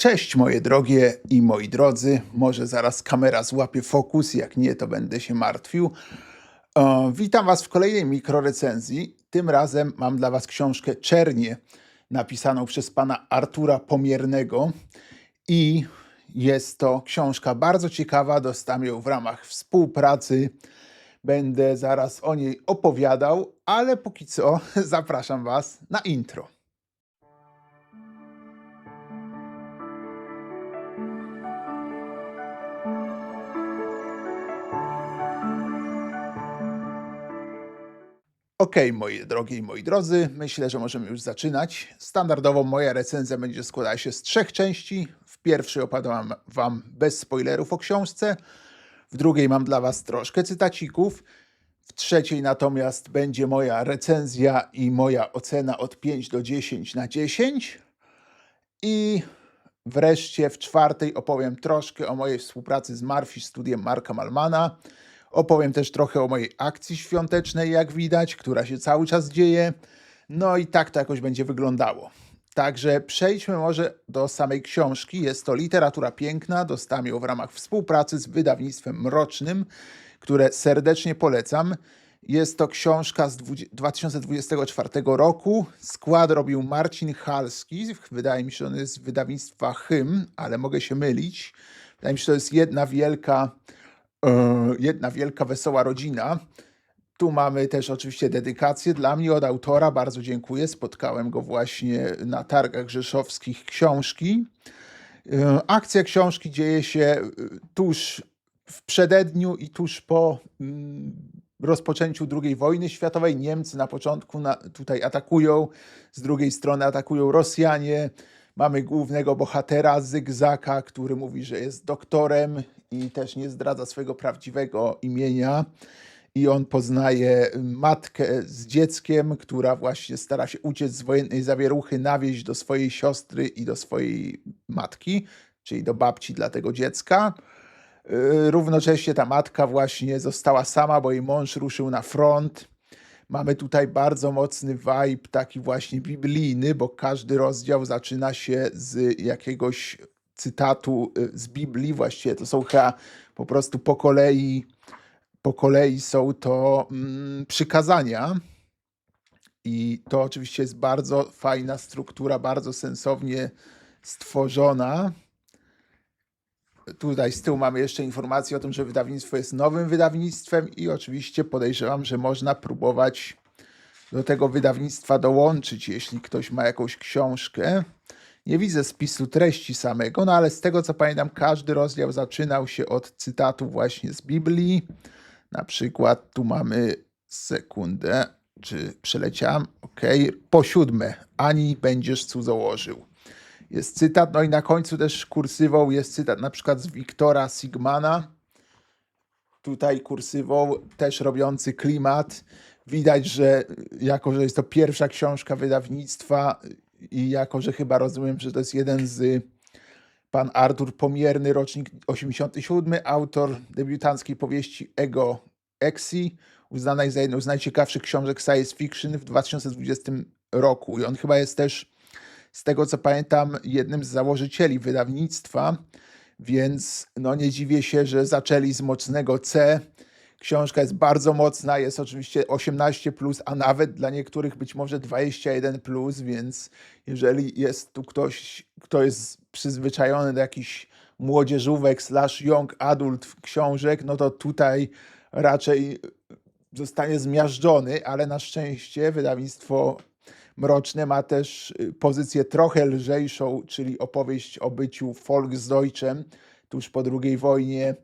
Cześć moje drogie i moi drodzy. Może zaraz kamera złapie fokus, jak nie, to będę się martwił. E, witam Was w kolejnej mikrorecenzji. Tym razem mam dla Was książkę Czernie, napisaną przez pana Artura Pomiernego. I jest to książka bardzo ciekawa. Dostałem ją w ramach współpracy. Będę zaraz o niej opowiadał, ale póki co zapraszam Was na intro. Okej, moje drogie i moi drodzy, myślę, że możemy już zaczynać. Standardowo moja recenzja będzie składała się z trzech części. W pierwszej opowiadam Wam bez spoilerów o książce, w drugiej mam dla Was troszkę cytacików, w trzeciej natomiast będzie moja recenzja i moja ocena od 5 do 10 na 10. I wreszcie w czwartej opowiem troszkę o mojej współpracy z Marfi Studiem Marka Malmana. Opowiem też trochę o mojej akcji świątecznej, jak widać, która się cały czas dzieje. No i tak to jakoś będzie wyglądało. Także przejdźmy może do samej książki. Jest to literatura piękna. Dostałem ją w ramach współpracy z wydawnictwem Mrocznym, które serdecznie polecam. Jest to książka z 2024 roku. Skład robił Marcin Halski. Wydaje mi się, że on jest z wydawnictwa Hym, ale mogę się mylić. Wydaje mi się, że to jest jedna wielka, jedna wielka, wesoła rodzina. Tu mamy też oczywiście dedykację dla mnie od autora. Bardzo dziękuję. Spotkałem go właśnie na targach rzeszowskich książki. E, Akcja książki dzieje się e, tuż w przededniu i tuż po mm, rozpoczęciu II wojny światowej. Niemcy na początku na, tutaj atakują, z drugiej strony atakują Rosjanie. Mamy głównego bohatera Zygzaka, który mówi, że jest doktorem i też nie zdradza swojego prawdziwego imienia. I on poznaje matkę z dzieckiem, która właśnie stara się uciec z wojennej zawieruchy, na wieś do swojej siostry i do swojej matki, czyli do babci dla tego dziecka. Yy, Równocześnie ta matka właśnie została sama, bo jej mąż ruszył na front. Mamy tutaj bardzo mocny vibe, taki właśnie biblijny, bo każdy rozdział zaczyna się z jakiegoś cytatu y, z Biblii. Właściwie to są chyba po prostu po kolei, po kolei są to mm, przykazania. I to oczywiście jest bardzo fajna struktura, bardzo sensownie stworzona. Tutaj z tyłu mamy jeszcze informację o tym, że wydawnictwo jest nowym wydawnictwem i oczywiście podejrzewam, że można próbować do tego wydawnictwa dołączyć, jeśli ktoś ma jakąś książkę. Nie widzę spisu treści samego, no ale z tego co pamiętam, każdy rozdział zaczynał się od cytatu właśnie z Biblii. Na przykład tu mamy sekundę, czy przeleciałem? Ok, po siódme, ani będziesz cudzołożył jest cytat, no i na końcu też kursywą jest cytat na przykład z Wiktora Sigmana. Tutaj kursywą też robiący klimat. Widać, że jako, że jest to pierwsza książka wydawnictwa i jako, że chyba rozumiem, że to jest jeden z pan Artur Pomierny, rocznik 87, autor debiutanckiej powieści Ego Exi, uznanej za jedną z najciekawszych książek science fiction w 2020 roku. I on chyba jest też z tego co pamiętam, jednym z założycieli wydawnictwa, więc no nie dziwię się, że zaczęli z mocnego C. Książka jest bardzo mocna, jest oczywiście 18, a nawet dla niektórych być może 21, więc jeżeli jest tu ktoś, kto jest przyzwyczajony do jakichś młodzieżówek slash young adult książek, no to tutaj raczej zostanie zmiażdżony, ale na szczęście wydawnictwo Mroczne ma też y, pozycję trochę lżejszą, czyli opowieść o byciu Volksdeutschem tuż po II wojnie.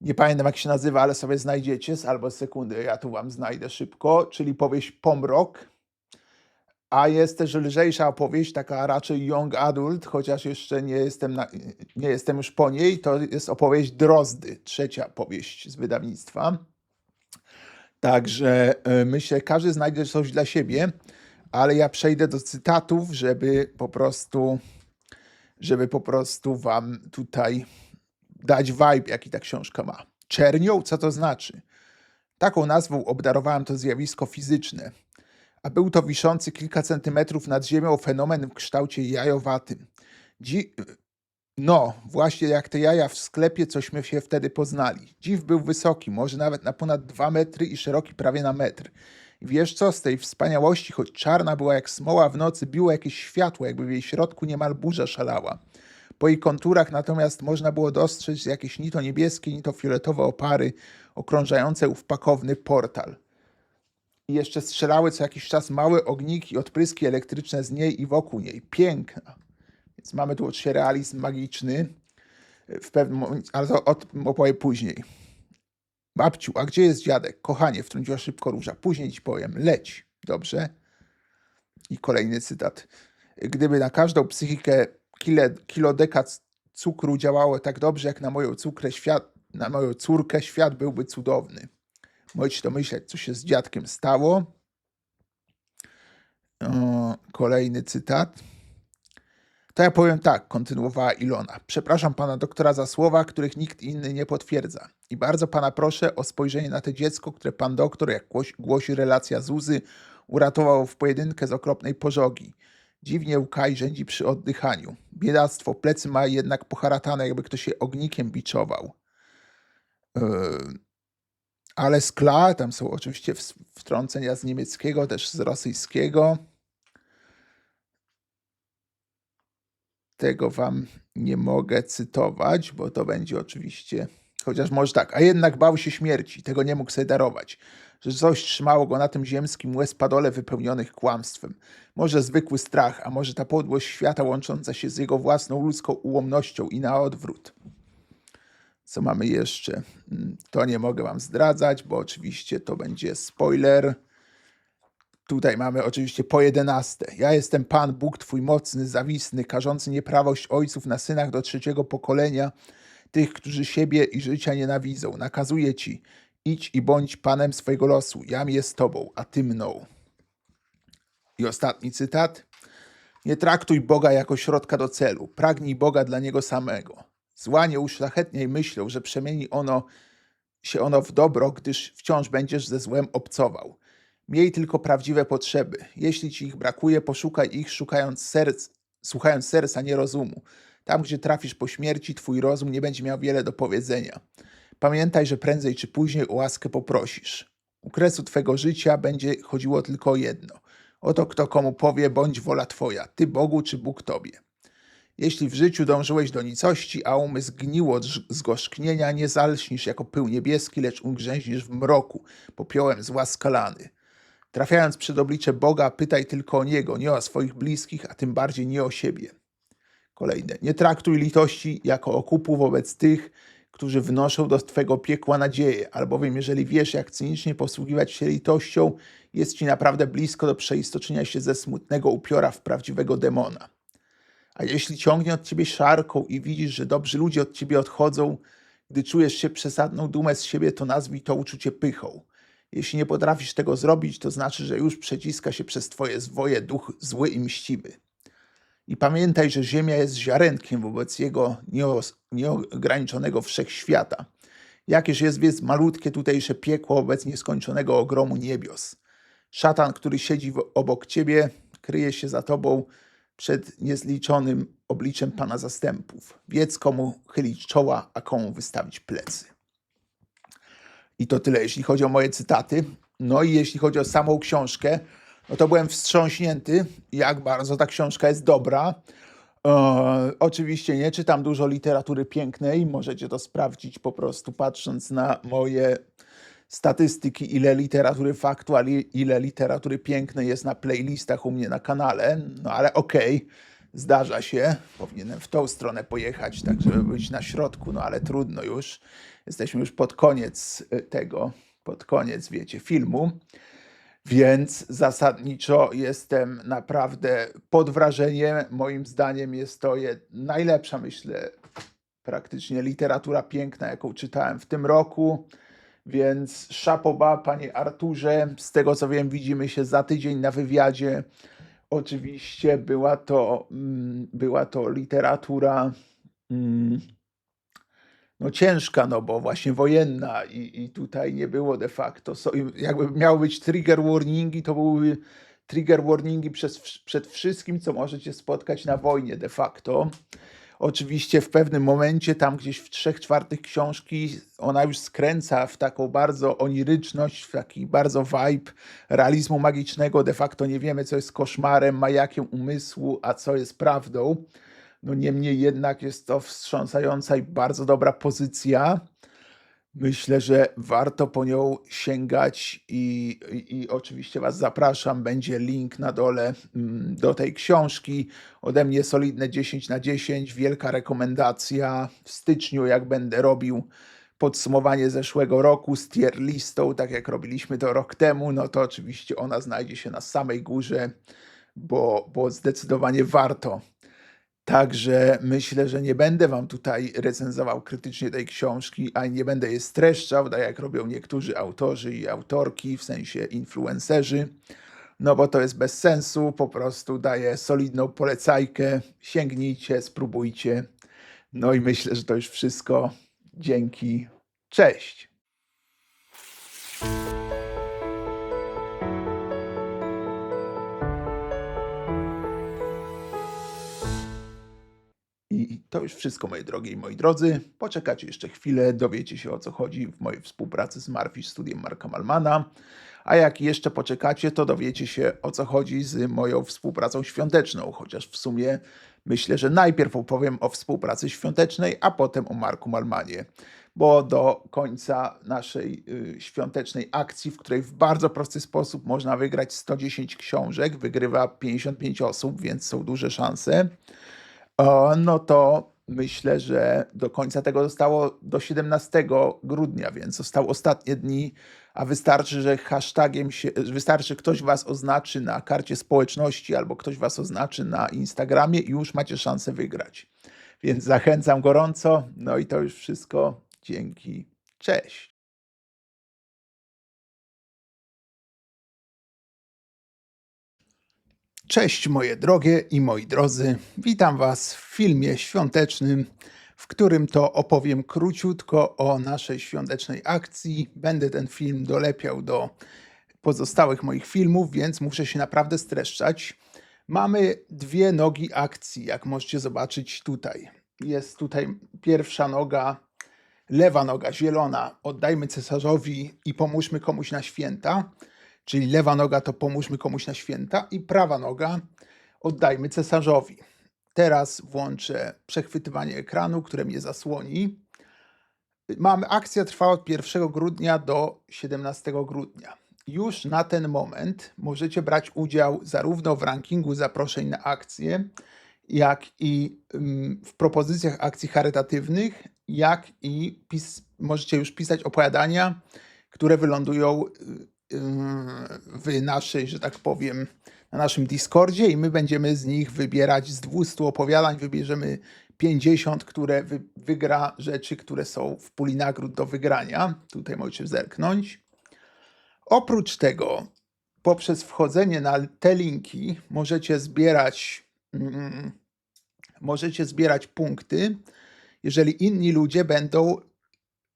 Nie pamiętam jak się nazywa, ale sobie znajdziecie, albo sekundę, ja tu wam znajdę szybko, czyli powieść Pomrok. A jest też lżejsza opowieść, taka raczej young adult, chociaż jeszcze nie jestem, na, nie jestem już po niej. To jest opowieść Drozdy, trzecia powieść z wydawnictwa. Także y, myślę, każdy znajdzie coś dla siebie ale ja przejdę do cytatów, żeby po prostu, żeby po prostu wam tutaj dać vibe, jaki ta książka ma. Czernią, co to znaczy? Taką nazwą obdarowałem to zjawisko fizyczne, a był to wiszący kilka centymetrów nad ziemią fenomen w kształcie jajowatym. Dzi No, właśnie jak te jaja w sklepie, cośmy się wtedy poznali. Dziw był wysoki, może nawet na ponad dwa metry i szeroki prawie na metr. I wiesz co, z tej wspaniałości, choć czarna była jak smoła w nocy, biło jakieś światło, jakby w jej środku niemal burza szalała. Po jej konturach natomiast można było dostrzec jakieś ni to niebieskie, ni to fioletowe opary okrążające ów pakowny portal. I jeszcze strzelały co jakiś czas małe ogniki, odpryski elektryczne z niej i wokół niej. Piękna. Więc mamy tu oczywiście realizm magiczny, w pewnym momencie, ale to od- opowiem później. Babciu, a gdzie jest dziadek? Kochanie, wtrąciła szybko róża. Później ci powiem. Leć. Dobrze? I kolejny cytat. Gdyby na każdą psychikę kile, kilodeka c- cukru działało tak dobrze, jak na moją, cukrę, świat, na moją córkę, świat byłby cudowny. Możecie to myśleć, co się z dziadkiem stało. O, kolejny cytat. To ja powiem tak, kontynuowała Ilona. Przepraszam pana doktora za słowa, których nikt inny nie potwierdza. I bardzo pana proszę o spojrzenie na to dziecko, które pan doktor, jak głosi, głosi relacja Zuzy, uratował w pojedynkę z okropnej pożogi. Dziwnie łka i rzędzi przy oddychaniu. Biedactwo, plecy ma jednak poharatane, jakby ktoś je ognikiem biczował. Yy, ale skla, tam są oczywiście wtrącenia z niemieckiego, też z rosyjskiego. Tego wam nie mogę cytować, bo to będzie oczywiście, chociaż może tak, a jednak bał się śmierci, tego nie mógł sobie darować, że coś trzymało go na tym ziemskim łez-padole wypełnionych kłamstwem. Może zwykły strach, a może ta podłość świata łącząca się z jego własną ludzką ułomnością i na odwrót. Co mamy jeszcze? Mm, To nie mogę wam zdradzać, bo oczywiście to będzie spoiler. Tutaj mamy oczywiście po jedenaste. Ja jestem Pan Bóg Twój mocny, zawisny, karzący nieprawość ojców na synach do trzeciego pokolenia, tych, którzy siebie i życia nienawidzą. Nakazuję Ci, idź i bądź Panem swojego losu. Jam jest Tobą, a Ty mną. I ostatni cytat. Nie traktuj Boga jako środka do celu. Pragnij Boga dla Niego samego. Zła nie uszlachetniaj myślą, że przemieni ono się ono w dobro, gdyż wciąż będziesz ze złem obcował. Miej tylko prawdziwe potrzeby. Jeśli ci ich brakuje, poszukaj ich, szukając serc, słuchając serca, nie rozumu. Tam, gdzie trafisz po śmierci, twój rozum nie będzie miał wiele do powiedzenia. Pamiętaj, że prędzej czy później o łaskę poprosisz. U kresu twego życia będzie chodziło tylko o jedno. Oto kto komu powie, bądź wola twoja, ty Bogu czy Bóg tobie. Jeśli w życiu dążyłeś do nicości, a umysł gnił od zgorzknienia, nie zalśnisz jako pył niebieski, lecz ugrzęźniesz w mroku, popiołem zła skalany. Trafiając przed oblicze Boga, pytaj tylko o Niego, nie o swoich bliskich, a tym bardziej nie o siebie. Kolejne. Nie traktuj litości jako okupu wobec tych, którzy wnoszą do Twego piekła nadzieję, albowiem jeżeli wiesz, jak cynicznie posługiwać się litością, jest Ci naprawdę blisko do przeistoczenia się ze smutnego upiora w prawdziwego demona. A jeśli ciągnie od ciebie szarką i widzisz, że dobrzy ludzie od ciebie odchodzą, gdy czujesz się przesadną dumę z siebie, to nazwij to uczucie pychą. Jeśli nie potrafisz tego zrobić, to znaczy, że już przeciska się przez twoje zwoje duch zły i mściwy. I pamiętaj, że Ziemia jest ziarenkiem wobec jego nieograniczonego wszechświata. Jakież jest więc malutkie tutejsze piekło wobec nieskończonego ogromu niebios. Szatan, który siedzi obok ciebie, kryje się za tobą przed niezliczonym obliczem Pana zastępów. Wiedz, komu chylić czoła, a komu wystawić plecy. I to tyle, jeśli chodzi o moje cytaty. No i jeśli chodzi o samą książkę, no to byłem wstrząśnięty, jak bardzo ta książka jest dobra. E, oczywiście nie czytam dużo literatury pięknej, możecie to sprawdzić po prostu patrząc na moje statystyki, ile literatury faktu, a ile literatury pięknej jest na playlistach u mnie na kanale. No ale okej, zdarza się. Powinienem w tą stronę pojechać, tak żeby być na środku, no ale trudno już. Jesteśmy już pod koniec y, tego, pod koniec, wiecie, filmu. Więc zasadniczo jestem naprawdę pod wrażeniem. Moim zdaniem jest to najlepsza, myślę, praktycznie literatura piękna, jaką czytałem w tym roku. Więc szapoba, panie Arturze. Z tego co wiem, widzimy się za tydzień na wywiadzie. Oczywiście była to, mm, była to literatura mm, no ciężka, no bo właśnie wojenna i, i tutaj nie było de facto. So, jakby miały być trigger warningi, to były trigger warningi przez, przed wszystkim, co możecie spotkać na wojnie de facto. Oczywiście w pewnym momencie, tam gdzieś w trzech czwartych książki, ona już skręca w taką bardzo oniryczność, w taki bardzo vibe realizmu magicznego. De facto nie wiemy, co jest koszmarem, majakiem umysłu, a co jest prawdą. No niemniej jednak jest to wstrząsająca i bardzo dobra pozycja. Myślę, że warto po nią sięgać i, i, i oczywiście Was zapraszam. Będzie link na dole mm, do tej książki. Ode mnie solidne 10 na 10, wielka rekomendacja. W styczniu, jak będę robił podsumowanie zeszłego roku z tier listą, tak jak robiliśmy to rok temu, no to oczywiście ona znajdzie się na samej górze, bo, bo zdecydowanie warto. Także myślę, że nie będę Wam tutaj recenzował krytycznie tej książki, ani nie będę jej streszczał, tak jak robią niektórzy autorzy i autorki, w sensie influencerzy, no bo to jest bez sensu, po prostu daję solidną polecajkę, sięgnijcie, spróbujcie. No i myślę, że to już wszystko. Dzięki. Cześć. To już wszystko, moje drogie i moi drodzy. Poczekacie jeszcze chwilę, dowiecie się o co chodzi w mojej współpracy z Marfish Studiem Marka Malmana. A jak jeszcze poczekacie, to dowiecie się o co chodzi z moją współpracą świąteczną, chociaż w sumie myślę, że najpierw opowiem o współpracy świątecznej, a potem o Marku Malmanie. Bo do końca naszej y, świątecznej akcji, w której w bardzo prosty sposób można wygrać 110 książek, wygrywa 55 osób, więc są duże szanse. O, no to myślę, że do końca tego zostało do 17 grudnia, więc zostały ostatnie dni, a wystarczy, że hashtagiem się, wystarczy ktoś was oznaczy na karcie społeczności albo ktoś was oznaczy na Instagramie i już macie szansę wygrać. Więc zachęcam gorąco. No i to już wszystko. Dzięki. Cześć. Cześć moje drogie i moi drodzy. Witam Was w filmie świątecznym, w którym to opowiem króciutko o naszej świątecznej akcji. Będę ten film dolepiał do pozostałych moich filmów, więc muszę się naprawdę streszczać. Mamy dwie nogi akcji, jak możecie zobaczyć tutaj. Jest tutaj pierwsza noga, lewa noga zielona. Oddajmy cesarzowi i pomóżmy komuś na święta. Czyli lewa noga to pomóżmy komuś na święta i prawa noga oddajmy cesarzowi. Teraz włączę przechwytywanie ekranu, które mnie zasłoni. Mamy akcja trwa od 1 grudnia do 17 grudnia. Już na ten moment możecie brać udział zarówno w rankingu zaproszeń na akcje, jak i ym, w propozycjach akcji charytatywnych, jak i możecie już pisać opowiadania, które wylądują y, w naszej, że tak powiem, na naszym Discordzie i my będziemy z nich wybierać z 200 opowiadań, wybierzemy 50, które wy, wygra rzeczy, które są w puli nagród do wygrania. Tutaj możecie zerknąć. Oprócz tego, poprzez wchodzenie na te linki możecie zbierać mm, możecie zbierać punkty, jeżeli inni ludzie będą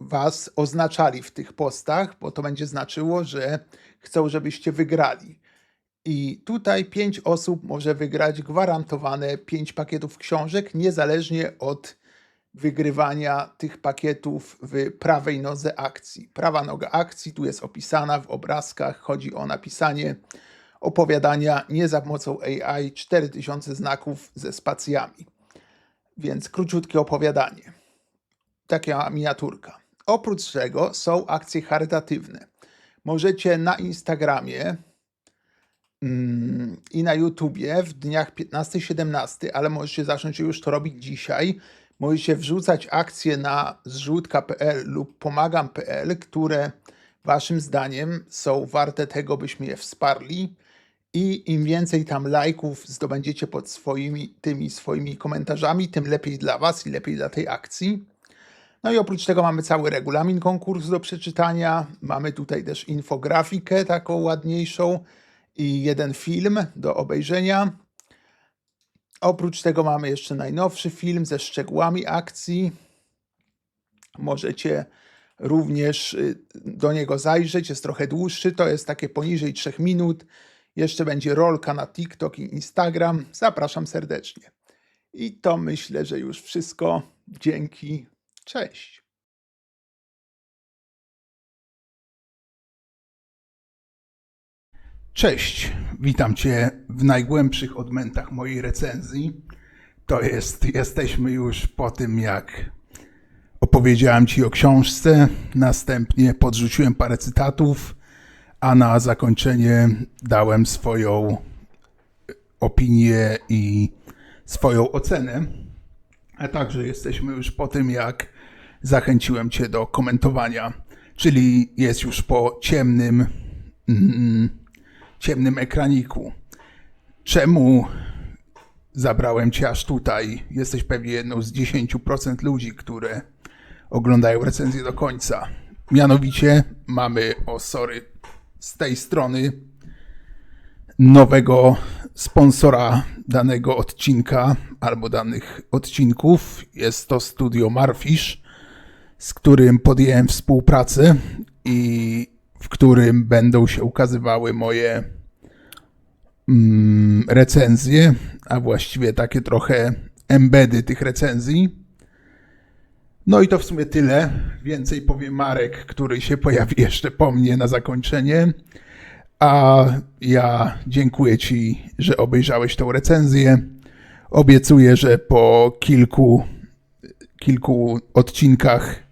was oznaczali w tych postach, bo to będzie znaczyło, że chcą, żebyście wygrali. I tutaj pięć osób może wygrać gwarantowane pięć pakietów książek, niezależnie od wygrywania tych pakietów w prawej nodze akcji. Prawa noga akcji tu jest opisana w obrazkach. Chodzi o napisanie opowiadania nie za pomocą AI 4000 znaków ze spacjami. Więc króciutkie opowiadanie. Taka miniaturka. Oprócz tego są akcje charytatywne. Możecie na Instagramie mm, i na YouTubie w dniach 15-17, ale możecie zacząć już to robić dzisiaj. Możecie wrzucać akcje na zrzutka.pl lub pomagam.pl, które Waszym zdaniem są warte tego, byśmy je wsparli. I im więcej tam lajków zdobędziecie pod swoimi, tymi swoimi komentarzami, tym lepiej dla Was i lepiej dla tej akcji. No i oprócz tego mamy cały regulamin konkursu do przeczytania. Mamy tutaj też infografikę taką ładniejszą i jeden film do obejrzenia. Oprócz tego mamy jeszcze najnowszy film ze szczegółami akcji. Możecie również y, do niego zajrzeć. Jest trochę dłuższy, to jest takie poniżej 3 minut. Jeszcze będzie rolka na TikTok i Instagram. Zapraszam serdecznie. I to myślę, że już wszystko. Dzięki. Cześć. Cześć, witam Cię w najgłębszych odmętach mojej recenzji. To jest, jesteśmy już po tym, jak opowiedziałem Ci o książce, następnie podrzuciłem parę cytatów, a na zakończenie dałem swoją opinię i swoją ocenę. A także jesteśmy już po tym, jak zachęciłem Cię do komentowania, czyli jest już po ciemnym, mm, ciemnym ekraniku. Czemu zabrałem Cię aż tutaj? Jesteś pewnie jedną z 10% ludzi, które oglądają recenzję do końca. Mianowicie mamy, o sorry, z tej strony nowego sponsora danego odcinka albo danych odcinków. Jest to studio Marfish, z którym podjąłem współpracę i w którym będą się ukazywały moje mm, recenzje, a właściwie takie trochę embedy tych recenzji. No i to w sumie tyle. Więcej powie Marek, który się pojawi jeszcze po mnie na zakończenie. A ja dziękuję Ci, że obejrzałeś tą recenzję. Obiecuję, że po kilku, kilku odcinkach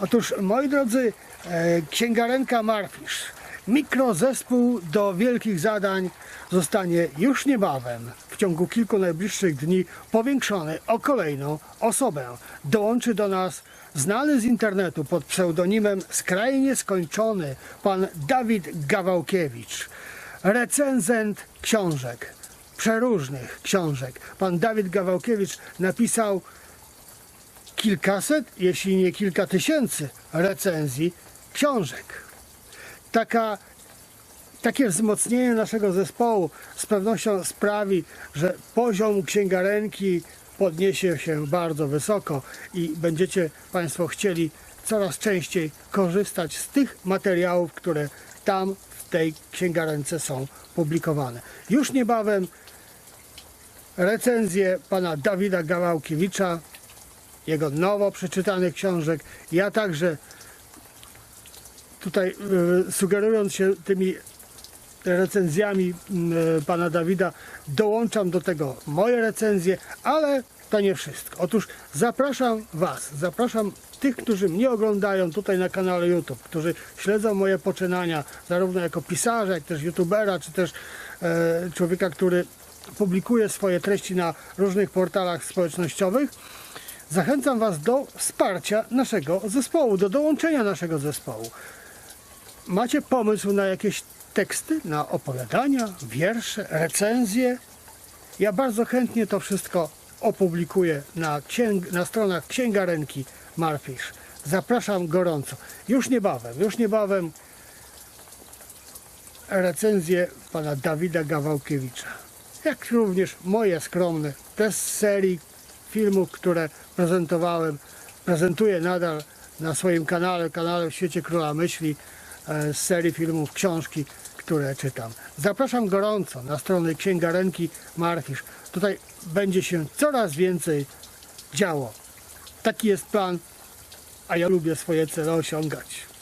Otóż, moi drodzy, e, księgarenka Marfish, mikrozespół do wielkich zadań zostanie już niebawem, w ciągu kilku najbliższych dni, powiększony o kolejną osobę. Dołączy do nas znany z internetu pod pseudonimem skrajnie skończony pan Dawid Gawałkiewicz, recenzent książek, przeróżnych książek. Pan Dawid Gawałkiewicz napisał kilkaset, jeśli nie kilka tysięcy recenzji książek. Taka takie wzmocnienie naszego zespołu z pewnością sprawi, że poziom księgarenki podniesie się bardzo wysoko i będziecie Państwo chcieli coraz częściej korzystać z tych materiałów, które tam w tej księgarence są publikowane. Już niebawem recenzje pana Dawida Gawałkiewicza, jego nowo przeczytanych książek. Ja także tutaj y, sugerując się tymi recenzjami mm, pana Dawida dołączam do tego moje recenzje, ale to nie wszystko. Otóż zapraszam Was, zapraszam tych, którzy mnie oglądają tutaj na kanale YouTube, którzy śledzą moje poczynania, zarówno jako pisarza, jak też youtubera, czy też e, człowieka, który publikuje swoje treści na różnych portalach społecznościowych. Zachęcam Was do wsparcia naszego zespołu, do dołączenia naszego zespołu. Macie pomysł na jakieś teksty, na opowiadania, wiersze, recenzje? Ja bardzo chętnie to wszystko opublikuję na, księg, na stronach księgarenki Marfish. Zapraszam gorąco. Już niebawem, już niebawem recenzję pana Dawida Gawałkiewicza. Jak również moje skromne, te z serii filmów, które prezentowałem, prezentuję nadal na swoim kanale, kanale w świecie Króla Myśli, e, z serii filmów, książki, które czytam. Zapraszam gorąco na strony księgarenki Marfisz. Tutaj będzie się coraz więcej działo. Taki jest plan, a ja lubię swoje cele osiągać.